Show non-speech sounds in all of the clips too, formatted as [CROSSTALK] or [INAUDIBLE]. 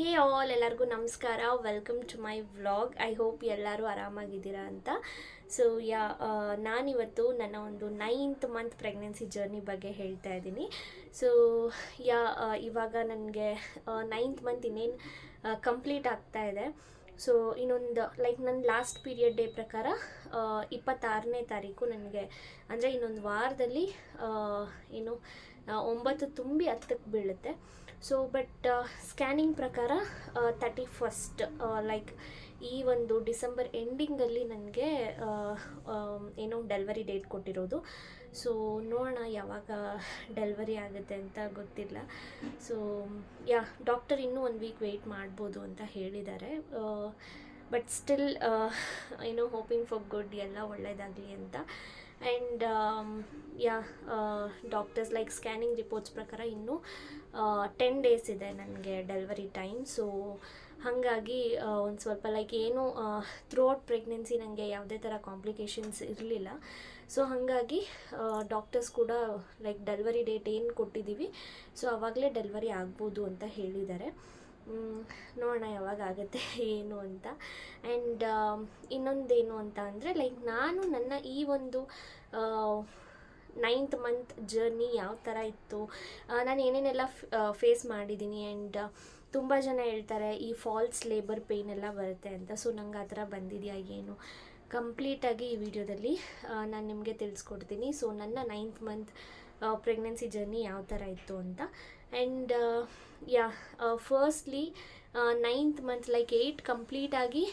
ಹೇ all, ಎಲ್ಲರಿಗೂ ನಮಸ್ಕಾರ. Welcome to my vlog I hope ಎಲ್ಲರೂ ಆರಾಮಾಗಿದ್ದೀರಾ ಅಂತ. ಸೊ ಯಾ ನಾನಿವತ್ತು ನನ್ನ ಒಂದು ನೈನ್ತ್ ಮಂತ್ ಪ್ರೆಗ್ನೆನ್ಸಿ ಜರ್ನಿ ಬಗ್ಗೆ ಹೇಳ್ತಾ ಇದ್ದೀನಿ. ಸೊ ಯಾ ಇವಾಗ ನನಗೆ ನೈನ್ತ್ ಮಂತ್ ಇನ್ನೇನು ಕಂಪ್ಲೀಟ್ ಆಗ್ತಾ ಇದೆ. ಸೊ ಇನ್ನೊಂದು ಲೈಕ್ ನನ್ನ ಲಾಸ್ಟ್ ಪೀರಿಯಡ್ ಡೇ ಪ್ರಕಾರ ಇಪ್ಪತ್ತಾರನೇ ತಾರೀಕು ನನಗೆ, ಅಂದರೆ ಇನ್ನೊಂದು ವಾರದಲ್ಲಿ ಏನು ಒಂಬತ್ತು ತುಂಬಿ ಹತ್ತಕ್ಕೆ ಬೀಳುತ್ತೆ. ಸೊ ಬಟ್ ಸ್ಕ್ಯಾನಿಂಗ್ ಪ್ರಕಾರ ತರ್ಟಿ ಫಸ್ಟ್ ಲೈಕ್ ಈ ಒಂದು ಡಿಸೆಂಬರ್ ಎಂಡಿಂಗಲ್ಲಿ ನನಗೆ ಏನೋ ಡೆಲಿವರಿ ಡೇಟ್ ಕೊಟ್ಟಿರೋದು. ಸೊ ನೋಡೋಣ ಯಾವಾಗ ಡೆಲಿವರಿ ಆಗುತ್ತೆ ಅಂತ ಗೊತ್ತಿಲ್ಲ. ಸೊ ಯಾ ಡಾಕ್ಟರ್ ಇನ್ನೂ ಒಂದು ವೀಕ್ ವೆಯ್ಟ್ ಮಾಡ್ಬೋದು ಅಂತ ಹೇಳಿದ್ದಾರೆ. ಬಟ್ ಸ್ಟಿಲ್ ಏನೋ ಹೋಪಿಂಗ್ ಫಾರ್ ಗುಡ್ ಎಲ್ಲ ಒಳ್ಳೆಯದಾಗಲಿ ಅಂತ. And yeah doctors like scanning reports ಪ್ರಕಾರ ಇನ್ನೂ ಟೆನ್ ಡೇಸ್ ಇದೆ ನನಗೆ ಡೆಲಿವರಿ ಟೈಮ್ ಸೊ ಹಾಗಾಗಿ ಒಂದು ಸ್ವಲ್ಪ ಲೈಕ್ ಏನು ಥ್ರೂ ಔಟ್ ಪ್ರೆಗ್ನೆನ್ಸಿ ನನಗೆ ಯಾವುದೇ ಥರ ಕಾಂಪ್ಲಿಕೇಶನ್ಸ್ ಇರಲಿಲ್ಲ. ಸೊ ಹಾಗಾಗಿ ಡಾಕ್ಟರ್ಸ್ ಕೂಡ ಲೈಕ್ ಡೆಲಿವರಿ ಡೇಟ್ ಏನು ಕೊಟ್ಟಿದ್ದೀವಿ ಸೊ ಆವಾಗಲೇ ಡೆಲಿವರಿ ಆಗ್ಬೋದು ಅಂತ ಹೇಳಿದ್ದಾರೆ. ನೋಡೋಣ ಯಾವಾಗ ಆಗುತ್ತೆ, ಏನು ಅಂತ. ಆ್ಯಂಡ್ ಇನ್ನೊಂದೇನು ಅಂತ ಅಂದರೆ ಲೈಕ್ ನಾನು ನನ್ನ ಈ ಒಂದು ನೈನ್ತ್ ಮಂತ್ ಜರ್ನಿ ಯಾವ ಥರ ಇತ್ತು ನಾನು ಏನೇನೆಲ್ಲ ಫೇಸ್ ಮಾಡಿದ್ದೀನಿ ಆ್ಯಂಡ್ ತುಂಬ ಜನ ಹೇಳ್ತಾರೆ, ಈ ಫಾಲ್ಸ್ ಲೇಬರ್ ಪೇಯ್ನ್ ಎಲ್ಲ ಬರುತ್ತೆ ಅಂತ. ಸೊ ನಂಗೆ ಆ ಥರ ಬಂದಿದೆಯಾ, ಏನು? ಕಂಪ್ಲೀಟಾಗಿ ಈ ವಿಡಿಯೋದಲ್ಲಿ ನಾನು ನಿಮಗೆ ತಿಳಿಸ್ಕೊಡ್ತೀನಿ. ಸೊ ನನ್ನ ನೈನ್ತ್ ಮಂತ್ ಪ್ರೆಗ್ನೆನ್ಸಿ ಜರ್ನಿ ಯಾವ ಥರ ಇತ್ತು ಅಂತ. And yeah firstly ninth month like eight ಕಂಪ್ಲೀಟಾಗಿ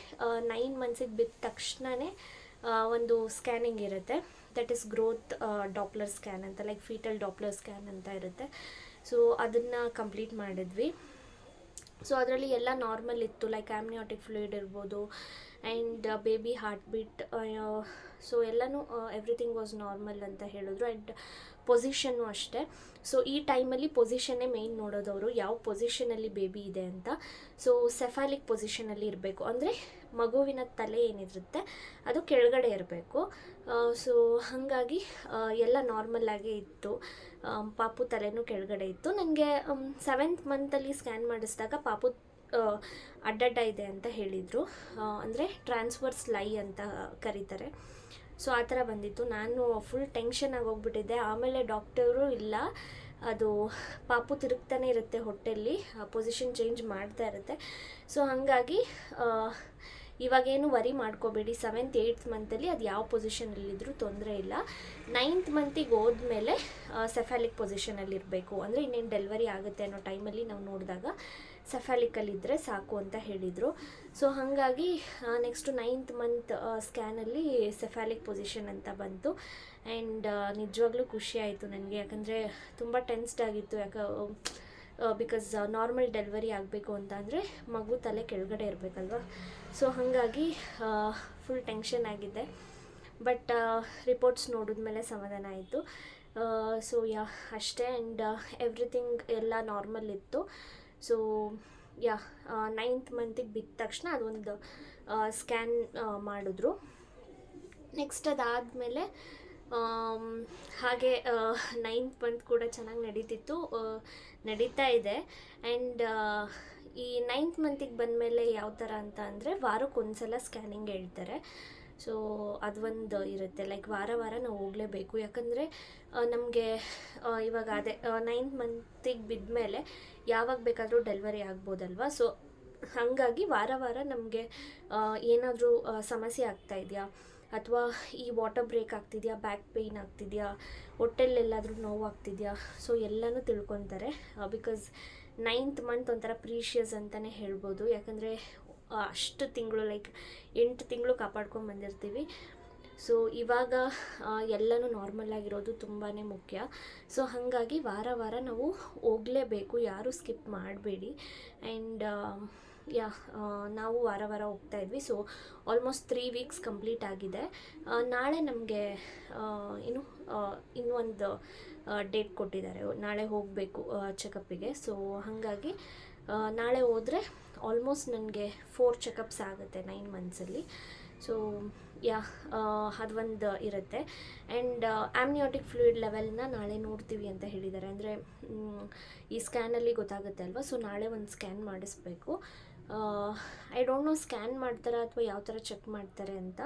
ನೈನ್ ಮಂತ್ಸಿಗೆ ಬಿದ್ದ ತಕ್ಷಣವೇ ಒಂದು ಸ್ಕ್ಯಾನಿಂಗ್ ಇರುತ್ತೆ. That is growth Doppler scan ಅಂತ ಲೈಕ್ ಫೀಟಲ್ ಡಾಪ್ಲರ್ ಸ್ಕ್ಯಾನ್ ಅಂತ ಇರುತ್ತೆ. ಸೊ ಅದನ್ನು ಕಂಪ್ಲೀಟ್ ಮಾಡಿದ್ವಿ. ಸೊ ಅದರಲ್ಲಿ ಎಲ್ಲ ನಾರ್ಮಲ್ ಇತ್ತು ಲೈಕ್ ಆಮ್ನಿಯೋಟಿಕ್ ಫ್ಲೂಯಿಡ್ ಇರ್ಬೋದು and baby heart beat so ಎಲ್ಲನೂ ಎವ್ರಿಥಿಂಗ್ ವಾಸ್ ನಾರ್ಮಲ್ ಅಂತ ಹೇಳಿದ್ರು. ಆ್ಯಂಡ್ ಪೊಸಿಷನ್ನು ಅಷ್ಟೇ. ಸೊ ಈ ಟೈಮಲ್ಲಿ ಪೊಸಿಷನ್ನೇ ಮೇಯ್ನ್ ನೋಡೋದವರು ಯಾವ ಪೊಸಿಷನಲ್ಲಿ ಬೇಬಿ ಇದೆ ಅಂತ. ಸೊ ಸೆಫಾಲಿಕ್ ಪೊಸಿಷನಲ್ಲಿ ಇರಬೇಕು. ಅಂದರೆ ಮಗುವಿನ ತಲೆ ಏನಿರುತ್ತೆ, ಅದು ಕೆಳಗಡೆ ಇರಬೇಕು. ಸೊ ಹಾಗಾಗಿ ಎಲ್ಲ ನಾರ್ಮಲ್ ಆಗೇ ಇತ್ತು. ಪಾಪು ತಲೆನೂ ಕೆಳಗಡೆ ಇತ್ತು. ನನಗೆ ಸೆವೆಂತ್ ಮಂತಲ್ಲಿ ಸ್ಕ್ಯಾನ್ ಮಾಡಿಸಿದಾಗ ಪಾಪು ಅಡ್ಡಡ್ಡ ಇದೆ ಅಂತ ಹೇಳಿದರು. ಅಂದರೆ ಟ್ರಾನ್ಸ್ಫರ್ಸ್ ಲೈ ಅಂತ ಕರೀತಾರೆ. ಸೊ ಆ ಥರ ಬಂದಿತ್ತು. ನಾನು ಫುಲ್ ಟೆನ್ಷನ್ ಆಗೋಗ್ಬಿಟ್ಟಿದ್ದೆ ಆಮೇಲೆ ಡಾಕ್ಟರು ಇಲ್ಲ. ಅದು ಪಾಪು ತಿರುಗ್ತಾನೆ ಇರುತ್ತೆ ಹೊಟ್ಟೆಲಿ ಪೊಸಿಷನ್ ಚೇಂಜ್ ಮಾಡ್ತಾ ಇರುತ್ತೆ. ಸೊ ಹಾಗಾಗಿ ಇವಾಗೇನು ವರಿ ಮಾಡ್ಕೋಬೇಡಿ. ಸೆವೆಂತ್ ಏಯ್ತ್ ಮಂತಲ್ಲಿ ಅದು ಯಾವ ಪೊಸಿಷನಲ್ಲಿದ್ದರೂ ತೊಂದರೆ ಇಲ್ಲ. ನೈನ್ತ್ ಮಂತಿಗೆ ಹೋದ್ಮೇಲೆ ಸೆಫಾಲಿಕ್ ಪೊಸಿಷನಲ್ಲಿ ಇರಬೇಕು. ಅಂದರೆ ಇನ್ನೇನು ಡೆಲಿವರಿ ಆಗುತ್ತೆ ಅನ್ನೋ ಟೈಮಲ್ಲಿ ನಾವು ನೋಡಿದಾಗ ಸೆಫಾಲಿಕಲ್ಲಿದ್ದರೆ ಸಾಕು ಅಂತ ಹೇಳಿದರು. ಸೊ ಹಾಗಾಗಿ ನೆಕ್ಸ್ಟು ನೈನ್ತ್ ಮಂತ್ ಸ್ಕ್ಯಾನಲ್ಲಿ ಸೆಫಾಲಿಕ್ ಪೊಸಿಷನ್ ಅಂತ ಬಂತು. ಆ್ಯಂಡ್ ನಿಜವಾಗ್ಲೂ ಖುಷಿ ಆಯಿತು ನನಗೆ. ಯಾಕಂದರೆ ತುಂಬ ಟೆನ್ಸ್ಡ್ ಆಗಿತ್ತು. ಯಾಕೆ ಬಿಕಾಸ್ ನಾರ್ಮಲ್ ಡೆಲಿವರಿ ಆಗಬೇಕು ಅಂತ ಅಂದರೆ ಮಗು ತಲೆ ಕೆಳಗಡೆ ಇರಬೇಕಲ್ವ? ಸೊ ಹಾಗಾಗಿ ಫುಲ್ ಟೆನ್ಷನ್ ಆಗಿದೆ. ಬಟ್ ರಿಪೋರ್ಟ್ಸ್ ನೋಡಿದ ಮೇಲೆ ಸಮಾಧಾನ ಆಯಿತು. ಸೊ ಯಾ, ಅಷ್ಟೇ ಆ್ಯಂಡ್ ಎವ್ರಿಥಿಂಗ್ ಎಲ್ಲ ನಾರ್ಮಲ್ ಇತ್ತು. ಸೊ ಯಾ ನೈನ್ತ್ ಮಂತಿಗೆ ಬಿದ್ದ ತಕ್ಷಣ ಅದೊಂದು ಸ್ಕ್ಯಾನ್ ಮಾಡಿದ್ರು. ನೆಕ್ಸ್ಟ್ ಅದಾದಮೇಲೆ ಹಾಗೆ ನೈನ್ತ್ ಮಂತ್ ಕೂಡ ಚೆನ್ನಾಗಿ ನಡೀತಿತ್ತು ನಡೀತಾ ಇದೆ. ಆ್ಯಂಡ್ ಈ ನೈನ್ತ್ ಮಂತಿಗೆ ಬಂದಮೇಲೆ ಯಾವ ಥರ ಅಂತ ಅಂದರೆ ವಾರಕ್ಕೆ ಒಂದು ಸಲ ಸ್ಕ್ಯಾನಿಂಗ್ ಹೇಳ್ತಾರೆ. ಸೊ ಅದೊಂದು ಇರುತ್ತೆ. ಲೈಕ್ ವಾರ ವಾರ ನಾವು ಹೋಗಲೇಬೇಕು. ಯಾಕಂದರೆ ನಮಗೆ ಇವಾಗ ಅದೇ ನೈನ್ತ್ ಮಂತಿಗೆ ಬಿದ್ಮೇಲೆ ಯಾವಾಗ ಬೇಕಾದರೂ ಡೆಲಿವರಿ ಆಗ್ಬೋದಲ್ವಾ? ಸೊ ಹಾಗಾಗಿ ವಾರ ವಾರ ನಮಗೆ ಏನಾದರೂ ಸಮಸ್ಯೆ ಆಗ್ತಾ ಇದೆಯಾ? ಅಥವಾ ಈ ವಾಟರ್ ಬ್ರೇಕ್ ಆಗ್ತಿದೆಯಾ ಬ್ಯಾಕ್ ಪೇಯ್ನ್ ಆಗ್ತಿದೆಯಾ, ಹೊಟ್ಟೆಲ್ಲೆಲ್ಲಾದರೂ ನೋವು ಆಗ್ತಿದೆಯಾ ಸೊ ಎಲ್ಲನೂ ತಿಳ್ಕೊತಾರೆ. ಬಿಕಾಸ್ ನೈನ್ತ್ ಮಂತ್ ಒಂಥರ ಪ್ರೀಷಿಯಸ್ ಅಂತಲೇ ಹೇಳ್ಬೋದು. ಯಾಕಂದರೆ ಅಷ್ಟು ತಿಂಗಳು ಲೈಕ್ ಎಂಟು ತಿಂಗಳು ಕಾಪಾಡ್ಕೊಂಡು ಬಂದಿರ್ತೀವಿ. ಸೊ ಇವಾಗ ಎಲ್ಲನೂ ನಾರ್ಮಲ್ ಆಗಿರೋದು ತುಂಬಾ ಮುಖ್ಯ. ಸೊ ಹಾಗಾಗಿ ವಾರ ವಾರ ನಾವು ಹೋಗಲೇಬೇಕು. ಯಾರೂ ಸ್ಕಿಪ್ ಮಾಡಬೇಡಿ. ಆ್ಯಂಡ್ ಯಾ ನಾವು ವಾರ ವಾರ ಹೋಗ್ತಾ ಇದ್ವಿ. So almost three weeks complete ಆಗಿದೆ. ನಾಳೆ ನಮಗೆ ಏನು ಇನ್ನೂ ಇನ್ನೊಂದು ಡೇಟ್ ಕೊಟ್ಟಿದ್ದಾರೆ. ನಾಳೆ ಹೋಗಬೇಕು ಚೆಕಪ್ಪಿಗೆ ಸೊ ಹಾಗಾಗಿ ನಾಳೆ ಹೋದರೆ ಆಲ್ಮೋಸ್ಟ್ ನನಗೆ ಫೋರ್ ಚೆಕಪ್ಸ್ ಆಗುತ್ತೆ ನೈನ್ ಮಂತ್ಸಲ್ಲಿ ಸೊ ಯಾ ಅದೊಂದು ಇರುತ್ತೆ. ಆ್ಯಂಡ್ ಆಮ್ನಿಯೋಟಿಕ್ ಫ್ಲೂಯಿಡ್ ಲೆವೆಲ್ನ ನಾಳೆ ನೋಡ್ತೀವಿ ಅಂತ ಹೇಳಿದ್ದಾರೆ. ಅಂದರೆ ಈ ಸ್ಕ್ಯಾನಲ್ಲಿ ಗೊತ್ತಾಗುತ್ತೆ ಅಲ್ವಾ? ಸೊ ನಾಳೆ ಒಂದು ಸ್ಕ್ಯಾನ್ ಮಾಡಿಸ್ಬೇಕು. ಐ ಡೋಂಟ್ ನೋ ಸ್ಕ್ಯಾನ್ ಮಾಡ್ತಾರಾ ಅಥವಾ ಯಾವ ಥರ ಚೆಕ್ ಮಾಡ್ತಾರೆ ಅಂತ.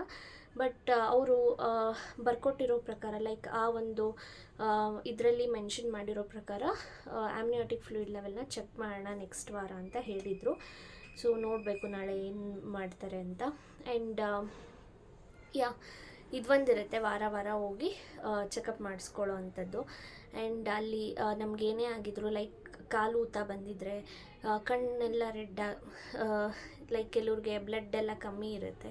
ಬಟ್ ಅವರು ಬರ್ಕೊಟ್ಟಿರೋ ಪ್ರಕಾರ ಲೈಕ್ ಆ ಒಂದು ಇದರಲ್ಲಿ ಮೆನ್ಷನ್ ಮಾಡಿರೋ ಪ್ರಕಾರ ಆಮ್ನಿಯೋಟಿಕ್ ಫ್ಲೂಯಿಡ್ ಲೆವೆಲ್ನ ಚೆಕ್ ಮಾಡೋಣ ನೆಕ್ಸ್ಟ್ ವಾರ ಅಂತ ಹೇಳಿದರು. ಸೊ ನೋಡಬೇಕು ನಾಳೆ ಏನು ಮಾಡ್ತಾರೆ ಅಂತ. ಆ್ಯಂಡ್ ಯಾ ಇದೊಂದಿರುತ್ತೆ ವಾರ ವಾರ ಹೋಗಿ ಚೆಕಪ್ ಮಾಡಿಸ್ಕೊಳ್ಳೋ ಅಂಥದ್ದು. ಆ್ಯಂಡ್ ಅಲ್ಲಿ ನಮಗೇನೇ ಆಗಿದ್ರು ಲೈಕ್ ಕಾಲು ಊತ ಬಂದಿದ್ದರೆ ಕಣ್ಣೆಲ್ಲ ರೆಡ್ ಲೈಕ್ ಕೆಲವ್ರಿಗೆ ಬ್ಲಡ್ ಎಲ್ಲ ಕಮ್ಮಿ ಇರುತ್ತೆ.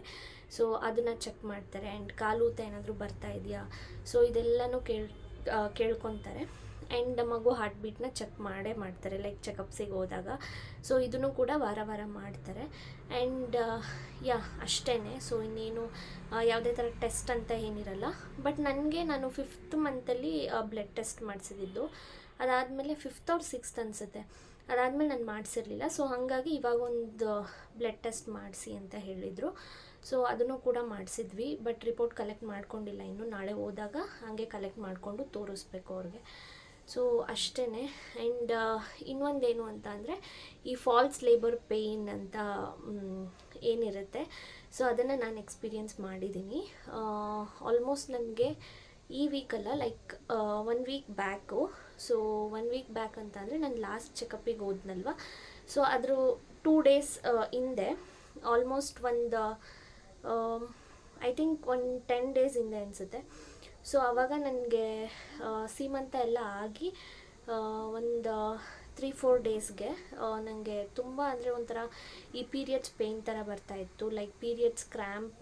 ಸೊ ಅದನ್ನು ಚೆಕ್ ಮಾಡ್ತಾರೆ. ಆ್ಯಂಡ್ ಕಾಲು ಊತ ಏನಾದರೂ ಬರ್ತಾ ಇದೆಯಾ? ಸೊ ಇದೆಲ್ಲನೂ ಕೇಳ್ ಕೇಳ್ಕೊತಾರೆ. ಆ್ಯಂಡ್ ಮಗು ಹಾರ್ಟ್ ಬೀಟ್ನ ಚೆಕ್ ಮಾಡೇ ಮಾಡ್ತಾರೆ ಲೈಕ್ ಚೆಕಪ್ಸಿಗೆ ಹೋದಾಗ. ಸೊ ಇದನ್ನು ಕೂಡ ವಾರ ವಾರ ಮಾಡ್ತಾರೆ. ಆ್ಯಂಡ್ ಯಾ ಅಷ್ಟೇ ಸೊ ಇನ್ನೇನು ಯಾವುದೇ ಥರ ಟೆಸ್ಟ್ ಅಂತ ಏನಿರಲ್ಲ. ಬಟ್ ನನಗೆ ನಾನು ಫಿಫ್ತ್ ಮಂತಲ್ಲಿ ಬ್ಲಡ್ ಟೆಸ್ಟ್ ಮಾಡಿಸಿದ್ದು. ಅದಾದಮೇಲೆ ಫಿಫ್ತ್ ಅವ್ರ ಸಿಕ್ಸ್ತ್ ಅನಿಸುತ್ತೆ. ಅದಾದಮೇಲೆ ನಾನು ಮಾಡಿಸಿರ್ಲಿಲ್ಲ. ಸೊ ಹಾಗಾಗಿ ಇವಾಗ ಒಂದು ಬ್ಲಡ್ ಟೆಸ್ಟ್ ಮಾಡಿಸಿ ಅಂತ ಹೇಳಿದರು. ಸೊ ಅದನ್ನು ಕೂಡ ಮಾಡಿಸಿದ್ವಿ. ಬಟ್ ರಿಪೋರ್ಟ್ ಕಲೆಕ್ಟ್ ಮಾಡ್ಕೊಂಡಿಲ್ಲ ಇನ್ನು. ನಾಳೆ ಹೋದಾಗ ಹಾಗೆ ಕಲೆಕ್ಟ್ ಮಾಡಿಕೊಂಡು ತೋರಿಸ್ಬೇಕು ಅವ್ರಿಗೆ. ಸೊ ಅಷ್ಟೇ ಆ್ಯಂಡ್ ಇನ್ನೊಂದೇನು ಅಂತ ಅಂದರೆ, ಈ ಫಾಲ್ಸ್ ಲೇಬರ್ ಪೇಯ್ನ್ ಅಂತ ಏನಿರುತ್ತೆ. ಸೊ ಅದನ್ನು ನಾನು ಎಕ್ಸ್ಪೀರಿಯನ್ಸ್ ಮಾಡಿದ್ದೀನಿ. ಆಲ್ಮೋಸ್ಟ್ ನನಗೆ ಈ ವೀಕಲ್ಲ like one week back so one week back ಅಂತ ಅಂದರೆ ನಾನು ಲಾಸ್ಟ್ ಚೆಕಪ್ಪಿಗೆ ಹೋದ್ನಲ್ವ? ಸೊ ಅದ್ರ ಟೂ ಡೇಸ್ ಹಿಂದೆ ಆಲ್ಮೋಸ್ಟ್ ಒಂದು ಐ ಥಿಂಕ್ ಒಂದು ಟೆನ್ ಡೇಸ್ ಹಿಂದೆ ಅನಿಸುತ್ತೆ. ಸೊ ಆವಾಗ ನನಗೆ ಸೀಮಂತ ಎಲ್ಲ ಆಗಿ ಒಂದು ತ್ರೀ ಫೋರ್ ಡೇಸ್ಗೆ ನನಗೆ ತುಂಬ ಅಂದರೆ ಒಂಥರ ಈ ಪೀರಿಯಡ್ಸ್ ಪೇಯ್ನ್ ಥರ ಬರ್ತಾಯಿತ್ತು ಲೈಕ್ ಪೀರಿಯಡ್ಸ್ ಕ್ರ್ಯಾಂಪ್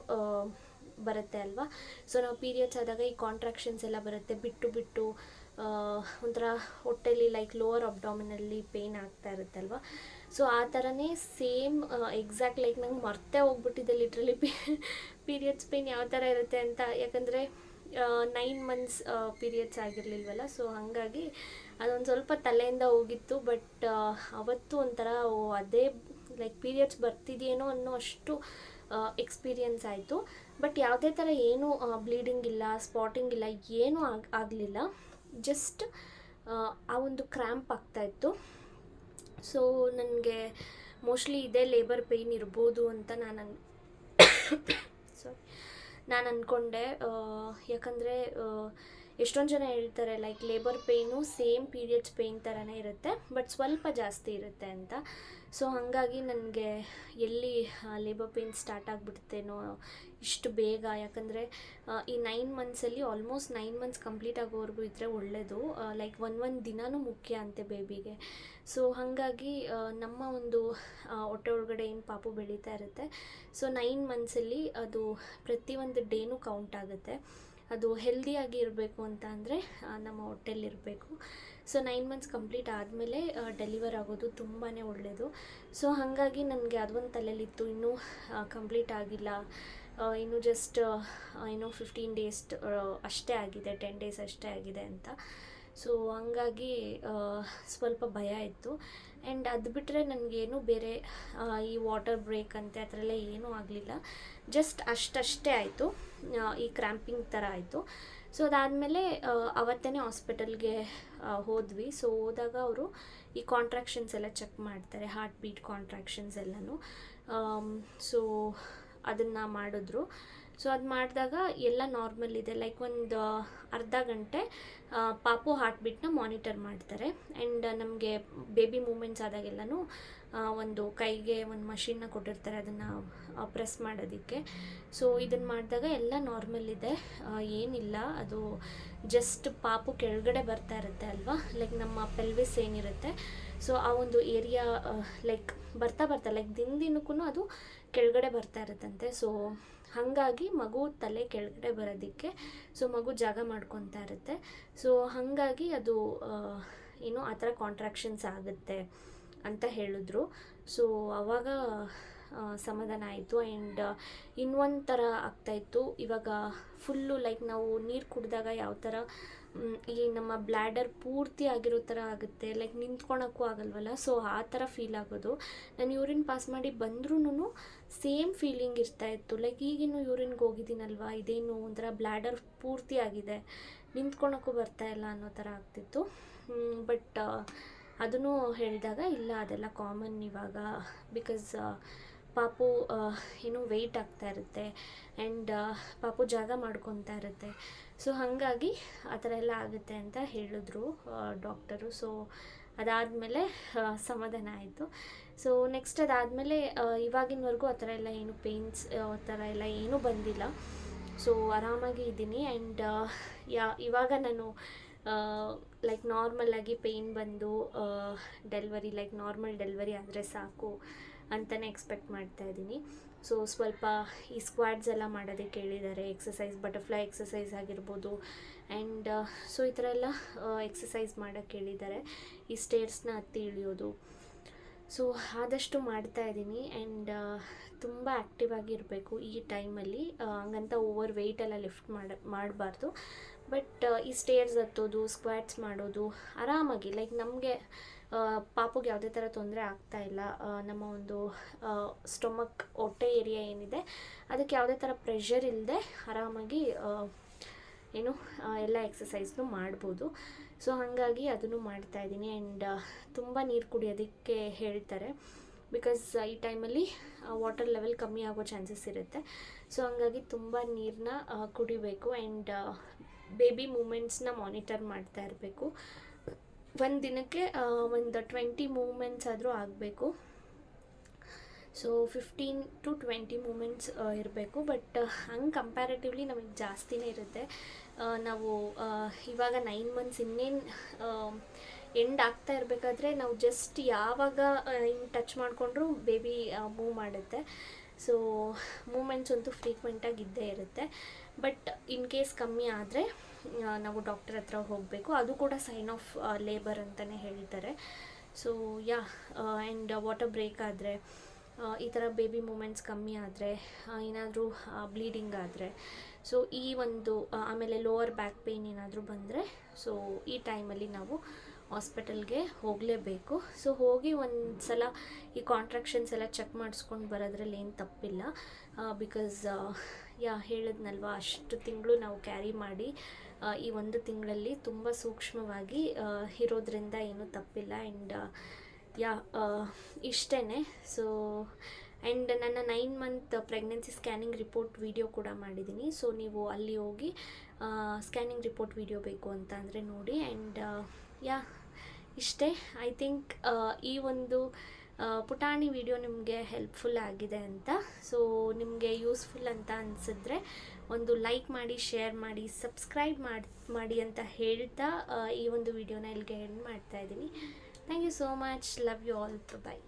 ಬರುತ್ತೆ ಅಲ್ವಾ? ಸೊ ನಾವು ಪೀರಿಯಡ್ಸ್ ಆದಾಗ ಈ ಕಾಂಟ್ರಾಕ್ಷನ್ಸ್ ಎಲ್ಲ ಬರುತ್ತೆ, ಬಿಟ್ಟು ಬಿಟ್ಟು ಒಂಥರ ಹೊಟ್ಟೆಲಿ ಲೈಕ್ ಲೋವರ್ ಅಬ್ಡಾಮಿನಲ್ಲಿ ಪೇಯ್ನ್ ಆಗ್ತಾ ಇರುತ್ತೆ ಅಲ್ವಾ? ಸೊ ಆ ಥರನೇ ಸೇಮ್ ಎಕ್ಸಾಕ್ಟ್ ಲೈಕ್ ನಂಗೆ ಮರ್ತೇ ಹೋಗ್ಬಿಟ್ಟಿದೆ ಲಿಟ್ರಲಿ ಪೀರಿಯಡ್ಸ್ ಪೇಯ್ನ್ ಯಾವ ಥರ ಇರುತ್ತೆ ಅಂತ. ಯಾಕಂದರೆ ನೈನ್ ಮಂತ್ಸ್ ಪೀರಿಯಡ್ಸ್ ಆಗಿರಲಿಲ್ವಲ್ಲ? ಸೊ ಹಾಗಾಗಿ ಅದೊಂದು ಸ್ವಲ್ಪ ತಲೆಯಿಂದ ಹೋಗಿತ್ತು ಬಟ್ ಅವತ್ತು ಒಂಥರ ಅದೇ ಲೈಕ್ ಪೀರಿಯಡ್ಸ್ ಬರ್ತಿದೆಯೇನೋ ಅನ್ನೋ ಅಷ್ಟು ಎಕ್ಸ್ಪೀರಿಯನ್ಸ್ ಆಯಿತು. ಬಟ್ ಯಾವುದೇ ಥರ ಏನೂ ಬ್ಲೀಡಿಂಗ್ ಇಲ್ಲ ಸ್ಪಾಟಿಂಗ್ ಇಲ್ಲ, ಏನೂ ಆಗ, ಆಗಲಿಲ್ಲ. ಜಸ್ಟ್ ಆ ಒಂದು ಕ್ರ್ಯಾಂಪ್ ಆಗ್ತಾಯಿತ್ತು ಸೊ ನನಗೆ ಮೋಸ್ಟ್ಲಿ ಇದೇ ಲೇಬರ್ ಪೇಯ್ನ್ ಇರ್ಬೋದು ಅಂತ ನಾನು ಅನ್ [COUGHS] ಸಾರಿ ನಾನು ಅಂದ್ಕೊಂಡೆ ಯಾಕಂದರೆ ಎಷ್ಟೊಂದು ಜನ ಹೇಳ್ತಾರೆ like labour pain same periods pain ಥರನೇ ಇರುತ್ತೆ ಬಟ್ ಸ್ವಲ್ಪ ಜಾಸ್ತಿ ಇರುತ್ತೆ ಅಂತ. ಸೊ ಹಾಗಾಗಿ ನನಗೆ ಎಲ್ಲಿ ಲೇಬರ್ ಪೇಯ್ನ್ ಸ್ಟಾರ್ಟ್ ಆಗಿಬಿಡ್ತೇನೋ ಇಷ್ಟು ಬೇಗ. ಯಾಕಂದರೆ ಈ ನೈನ್ ಮಂತ್ಸಲ್ಲಿ ಆಲ್ಮೋಸ್ಟ್ ನೈನ್ ಮಂತ್ಸ್ ಕಂಪ್ಲೀಟ್ ಆಗೋವರೆಗೂ ಇದ್ದರೆ ಒಳ್ಳೆಯದು ಲೈಕ್ ಒನ್ ಒಂದು ದಿನವೂ ಮುಖ್ಯ ಅಂತೆ ಬೇಬಿಗೆ ಸೊ ಹಾಗಾಗಿ ನಮ್ಮ ಒಂದು ಹೊಟ್ಟೆ ಒಳಗಡೆ ಏನು ಪಾಪು ಬೆಳೀತಾ ಇರುತ್ತೆ ಸೊ ನೈನ್ ಮಂತ್ಸಲ್ಲಿ ಅದು ಪ್ರತಿಯೊಂದು ಡೇನೂ ಕೌಂಟ್ ಆಗುತ್ತೆ. ಅದು ಹೆಲ್ದಿಯಾಗಿ ಇರಬೇಕು ಅಂತ ಅಂದರೆ ನಮ್ಮ ಹೊಟ್ಟೆಲಿರಬೇಕು ಸೊ ನೈನ್ ಮಂತ್ಸ್ ಕಂಪ್ಲೀಟ್ ಆದಮೇಲೆ ಡೆಲಿವರ್ ಆಗೋದು ತುಂಬಾ ಒಳ್ಳೆಯದು ಸೊ ಹಾಗಾಗಿ ನನಗೆ ಅದೊಂದು ತಲೆಯಲ್ಲಿತ್ತು ಇನ್ನೂ ಕಂಪ್ಲೀಟ್ ಆಗಿಲ್ಲ. ಇನ್ನು ಜಸ್ಟ್ ಇನ್ನು ಫಿಫ್ಟೀನ್ ಡೇಸ್ ಅಷ್ಟೇ ಆಗಿದೆ ಟೆನ್ ಡೇಸ್ ಅಷ್ಟೇ ಆಗಿದೆ ಅಂತ. ಸೊ ಹಂಗಾಗಿ ಸ್ವಲ್ಪ ಭಯ ಇತ್ತು. ಆ್ಯಂಡ್ ಅದು ಬಿಟ್ಟರೆ ನನಗೇನು ಬೇರೆ ಈ ವಾಟರ್ ಬ್ರೇಕ್ ಅಂತೆ ಎಲ್ಲ ಏನೂ ಆಗಲಿಲ್ಲ. ಜಸ್ಟ್ ಅಷ್ಟಷ್ಟೇ ಆಯಿತು. ಈ ಕ್ರ್ಯಾಂಪಿಂಗ್ ಥರ ಆಯಿತು. ಸೊ ಅದಾದಮೇಲೆ ಅವತ್ತೇ ಹಾಸ್ಪಿಟಲ್ಗೆ ಹೋದ್ವಿ. ಸೊ ಹೋದಾಗ ಅವರು ಈ ಕಾಂಟ್ರಾಕ್ಷನ್ಸ್ ಎಲ್ಲ ಚೆಕ್ ಮಾಡ್ತಾರೆ ಹಾರ್ಟ್ ಬೀಟ್ ಕಾಂಟ್ರಾಕ್ಷನ್ಸ್ ಎಲ್ಲನೂ ಸೊ ಅದನ್ನು ಮಾಡಿದ್ರು. ಸೊ ಅದು ಮಾಡಿದಾಗ ಎಲ್ಲ ನಾರ್ಮಲ್ ಇದೆ. ಲೈಕ್ ಒಂದು ಅರ್ಧ ಗಂಟೆ ಪಾಪು ಹಾರ್ಟ್ ಬೀಟ್ನ ಮಾನಿಟರ್ ಮಾಡ್ತಾರೆ. ಆ್ಯಂಡ್ ನಮಗೆ ಬೇಬಿ ಮೂಮೆಂಟ್ಸ್ ಆದಾಗೆಲ್ಲನೂ ಒಂದು ಕೈಗೆ ಒಂದು ಮಷಿನ್ನ ಕೊಟ್ಟಿರ್ತಾರೆ ಅದನ್ನು ಪ್ರೆಸ್ ಮಾಡೋದಕ್ಕೆ. ಸೊ ಇದನ್ನು ಮಾಡಿದಾಗ ಎಲ್ಲ ನಾರ್ಮಲ್ ಇದೆ. ಏನಿಲ್ಲ. ಅದು ಜಸ್ಟ್ ಪಾಪು ಕೆಳಗಡೆ ಬರ್ತಾ ಇರುತ್ತೆ ಅಲ್ವಾ? ಲೈಕ್ ನಮ್ಮ ಪೆಲ್ವಿಸ್ ಏನಿರುತ್ತೆ. ಸೊ ಆ ಒಂದು ಏರಿಯಾ ಲೈಕ್ ಬರ್ತಾ ಬರ್ತಾ ಲೈಕ್ ದಿನ ದಿನಕ್ಕೂ ಅದು ಕೆಳಗಡೆ ಬರ್ತಾ ಇರುತ್ತಂತೆ. ಸೊ ಹಾಗಾಗಿ ಮಗು ತಲೆ ಕೆಳಗಡೆ ಬರೋದಕ್ಕೆ ಸೊ ಮಗು ಜಾಗ ಮಾಡ್ಕೊತಾ ಇರುತ್ತೆ. ಸೊ ಹಾಗಾಗಿ ಅದು ಏನು ಆ ಥರ ಕಾಂಟ್ರಾಕ್ಷನ್ಸ್ ಆಗುತ್ತೆ ಅಂತ ಹೇಳಿದ್ರು. ಸೊ ಆವಾಗ ಆ, ಸಮಾಧಾನ ಆಯಿತು. ಆ್ಯಂಡ್ ಇನ್ನೊಂದು ಥರ ಆಗ್ತಾಯಿತ್ತು ಇವಾಗ ಫುಲ್ಲು ಲೈಕ್ ನಾವು ನೀರು ಕುಡಿದಾಗ ಯಾವ ಥರ ಈ ನಮ್ಮ ಬ್ಲ್ಯಾಡರ್ ಪೂರ್ತಿ ಆಗಿರೋ ಥರ ಆಗುತ್ತೆ. ಲೈಕ್ ನಿಂತ್ಕೊಳಕ್ಕೂ ಆಗಲ್ವಲ್ಲ? ಸೊ ಆ ಥರ ಫೀಲ್ ಆಗೋದು. ನಾನು ಯೂರಿನ್ ಪಾಸ್ ಮಾಡಿ ಬಂದ್ರೂ ಸೇಮ್ ಫೀಲಿಂಗ್ ಇರ್ತಾ ಇತ್ತು. ಲೈಕ್ ಈಗಿನ್ನು ಯೂರಿನ್ಗೆ ಹೋಗಿದ್ದೀನಲ್ವ? ಇದೇನು ಒಂಥರ ಬ್ಲ್ಯಾಡರ್ ಪೂರ್ತಿ ಆಗಿದೆ. ನಿಂತ್ಕೊಳಕ್ಕೂ ಬರ್ತಾ ಇಲ್ಲ ಅನ್ನೋ ಥರ ಆಗ್ತಿತ್ತು. ಬಟ್ ಅದನ್ನು ಹೇಳಿದಾಗ ಇಲ್ಲ, ಅದೆಲ್ಲ ಕಾಮನ್ ಇವಾಗ. ಬಿಕಾಸ್ ಪಾಪು ಏನು ವೆಯ್ಟ್ ಆಗ್ತಾ ಇರುತ್ತೆ ಆ್ಯಂಡ್ ಪಾಪು ಜಾಗ ಮಾಡ್ಕೊತಾ ಇರುತ್ತೆ. ಸೊ ಹಾಗಾಗಿ ಆ ಥರ ಎಲ್ಲ ಆಗುತ್ತೆ ಅಂತ ಹೇಳಿದ್ರು ಡಾಕ್ಟರು ಸೊ ಅದಾದಮೇಲೆ ಸಮಾಧಾನ ಆಯಿತು. ಸೊ ನೆಕ್ಸ್ಟ್ ಅದಾದಮೇಲೆ ಇವಾಗಿನವರೆಗೂ ಆ ಥರ ಎಲ್ಲ ಏನು ಪೇಯ್ನ್ಸ್ ಆ, ಥರ ಎಲ್ಲ ಏನೂ ಬಂದಿಲ್ಲ. ಸೊ ಆರಾಮಾಗಿ ಇದ್ದೀನಿ ಆ್ಯಂಡ್ ಯಾ, ಇವಾಗ ನಾನು ಲೈಕ್ ನಾರ್ಮಲಾಗಿ ಪೇಯ್ನ್ ಬಂದು ಡೆಲ್ವರಿ ಲೈಕ್ ನಾರ್ಮಲ್ ಡೆಲ್ವರಿ ಆದರೆ ಸಾಕು. ಅಂತಲೇ ಎಕ್ಸ್ಪೆಕ್ಟ್ ಮಾಡ್ತಾ ಇದ್ದೀನಿ. ಸೊ ಸ್ವಲ್ಪ ಈ ಸ್ಕ್ವಾಡ್ಸ್ ಎಲ್ಲ ಮಾಡೋದಕ್ಕೆ ಹೇಳಿದ್ದಾರೆ ಎಕ್ಸಸೈಸ್ ಬಟರ್ಫ್ಲೈ ಎಕ್ಸಸೈಸ್ ಆಗಿರ್ಬೋದು. ಆ್ಯಂಡ್ ಸೊ ಈ ಥರ ಎಲ್ಲ ಎಕ್ಸಸೈಸ್ ಮಾಡೋಕ್ಕೆ ಹೇಳಿದ್ದಾರೆ. ಈ ಸ್ಟೇರ್ಸ್ನ ಹತ್ತಿ ಇಳಿಯೋದು. ಸೊ ಆದಷ್ಟು ಮಾಡ್ತಾ ಇದ್ದೀನಿ. ಆ್ಯಂಡ್ ತುಂಬ ಆ್ಯಕ್ಟಿವ್ ಆಗಿರಬೇಕು ಈ ಟೈಮಲ್ಲಿ ಹಂಗಂತ ಓವರ್ ವೆಯ್ಟೆಲ್ಲ ಲಿಫ್ಟ್ ಮಾಡ, ಮಾಡಬಾರ್ದು. ಬಟ್ ಈ ಸ್ಟೇರ್ಸ್ ಹತ್ತೋದು ಸ್ಕ್ವಾಟ್ಸ್ ಮಾಡೋದು, ಆರಾಮಾಗಿ ಲೈಕ್ ನಮಗೆ ಪಾಪುಗೆ ಯಾವುದೇ ಥರ ತೊಂದರೆ ಆಗ್ತಾ ಇಲ್ಲ. ನಮ್ಮ ಒಂದು ಸ್ಟೊಮಕ್ ಹೊಟ್ಟೆ ಏರಿಯಾ ಏನಿದೆ, ಅದಕ್ಕೆ ಯಾವುದೇ ಥರ ಪ್ರೆಷರ್ ಇಲ್ಲದೆ ಆರಾಮಾಗಿ ಏನು ಎಲ್ಲ ಎಕ್ಸಸೈಸ್ನು ಮಾಡ್ಬೋದು. ಸೊ ಹಾಗಾಗಿ ಅದನ್ನು ಮಾಡ್ತಾ ಇದ್ದೀನಿ. ಆ್ಯಂಡ್ ತುಂಬ ನೀರು ಕುಡಿಯೋದಕ್ಕೆ ಹೇಳ್ತಾರೆ. ಬಿಕಾಸ್ ಈ ಟೈಮಲ್ಲಿ ವಾಟರ್ ಲೆವೆಲ್ ಕಮ್ಮಿ ಆಗೋ ಚಾನ್ಸಸ್ ಇರುತ್ತೆ. ಸೊ ಹಂಗಾಗಿ ತುಂಬ ನೀರನ್ನ ಕುಡಿಬೇಕು. ಆ್ಯಂಡ್ ಬೇಬಿ ಮೂಮೆಂಟ್ಸ್ನ ಮಾನಿಟರ್ ಮಾಡ್ತಾ ಇರಬೇಕು. ಒಂದು ದಿನಕ್ಕೆ ಒಂದು ಟ್ವೆಂಟಿ ಮೂಮೆಂಟ್ಸ್ ಆದರೂ ಆಗಬೇಕು. So fifteen to twenty movements ಇರಬೇಕು. ಬಟ್ ಹಂಗೆ ಕಂಪ್ಯಾರಿಟಿವ್ಲಿ ನಮಗೆ ಜಾಸ್ತಿನೇ ಇರುತ್ತೆ. ನಾವು ಇವಾಗ ನೈನ್ ಮಂತ್ಸ್ ಇನ್ನೇನು ಎಂಡ್ ಆಗ್ತಾ ಇರಬೇಕಾದ್ರೆ ನಾವು ಜಸ್ಟ್ ಯಾವಾಗ ಹಿಂಗೆ ಟಚ್ ಮಾಡಿಕೊಂಡ್ರು ಬೇಬಿ ಮೂವ್ ಮಾಡುತ್ತೆ. ಸೊ ಮೂಮೆಂಟ್ಸ್ ಅಂತೂ ಫ್ರೀಕ್ವೆಂಟಾಗಿ ಇದ್ದೇ ಇರುತ್ತೆ. ಬಟ್ ಇನ್ ಕೇಸ್ ಕಮ್ಮಿ ಆದರೆ ನಾವು ಡಾಕ್ಟರ್ ಹತ್ರ ಹೋಗಬೇಕು. ಅದು ಕೂಡ ಸೈನ್ ಆಫ್ ಲೇಬರ್ ಅಂತಲೇ ಹೇಳ್ತಾರೆ so yeah and water break ಆದರೆ ಈ ಥರ ಬೇಬಿ ಮೂಮೆಂಟ್ಸ್ ಕಮ್ಮಿ ಆದರೆ ಏನಾದರೂ ಬ್ಲೀಡಿಂಗ್ ಆದರೆ ಸೊ ಈ ಒಂದು ಆಮೇಲೆ ಲೋವರ್ ಬ್ಯಾಕ್ ಪೇಯ್ನ್ ಏನಾದರೂ ಬಂದರೆ ಸೊ ಈ ಟೈಮಲ್ಲಿ ನಾವು ಹಾಸ್ಪಿಟಲ್ಗೆ ಹೋಗಲೇಬೇಕು. ಸೊ ಹೋಗಿ ಒಂದು ಸಲ ಈ ಕಾಂಟ್ರಾಕ್ಷನ್ಸ್ ಎಲ್ಲ ಚೆಕ್ ಮಾಡಿಸ್ಕೊಂಡು ಬರೋದ್ರಲ್ಲಿ ಏನು ತಪ್ಪಿಲ್ಲ ಬಿಕಾಸ್ ಯಾ ಹೇಳಿದ್ನಲ್ವ, ಅಷ್ಟು ತಿಂಗಳು ನಾವು ಕ್ಯಾರಿ ಮಾಡಿ ಈ ಒಂದು ತಿಂಗಳಲ್ಲಿ ತುಂಬ ಸೂಕ್ಷ್ಮವಾಗಿ ಇರೋದ್ರಿಂದ ಏನೂ ತಪ್ಪಿಲ್ಲ ಆ್ಯಂಡ್ ಯಾ ಇಷ್ಟೇ ಸೊ ಆ್ಯಂಡ್ ನನ್ನ nine month pregnancy scanning report video ಕೂಡ ಮಾಡಿದ್ದೀನಿ ಸೊ ನೀವು ಅಲ್ಲಿ ಹೋಗಿ ಸ್ಕ್ಯಾನಿಂಗ್ ರಿಪೋರ್ಟ್ ವಿಡಿಯೋ ಬೇಕು ಅಂತ ಅಂದರೆ ನೋಡಿ. ಆ್ಯಂಡ್ ಯಾ, ಇಷ್ಟೇ. ಐ ಥಿಂಕ್ ಈ ಒಂದು ಪುಟಾಣಿ ವಿಡಿಯೋ ನಿಮಗೆ ಹೆಲ್ಪ್ಫುಲ್ ಆಗಿದೆ ಅಂತ. ಸೊ ನಿಮಗೆ ಯೂಸ್ಫುಲ್ ಅಂತ ಅನಿಸಿದ್ರೆ ಒಂದು ಲೈಕ್ ಮಾಡಿ ಶೇರ್ ಮಾಡಿ ಸಬ್ಸ್ಕ್ರೈಬ್ ಮಾಡಿ ಮಾಡಿ ಅಂತ ಹೇಳ್ತಾ ಈ ಒಂದು ವಿಡಿಯೋನ ಇಲ್ಲಿಗೆ ಎಂಡ್ ಮಾಡ್ತಾ ಇದ್ದೀನಿ. Thank you so much love you all bye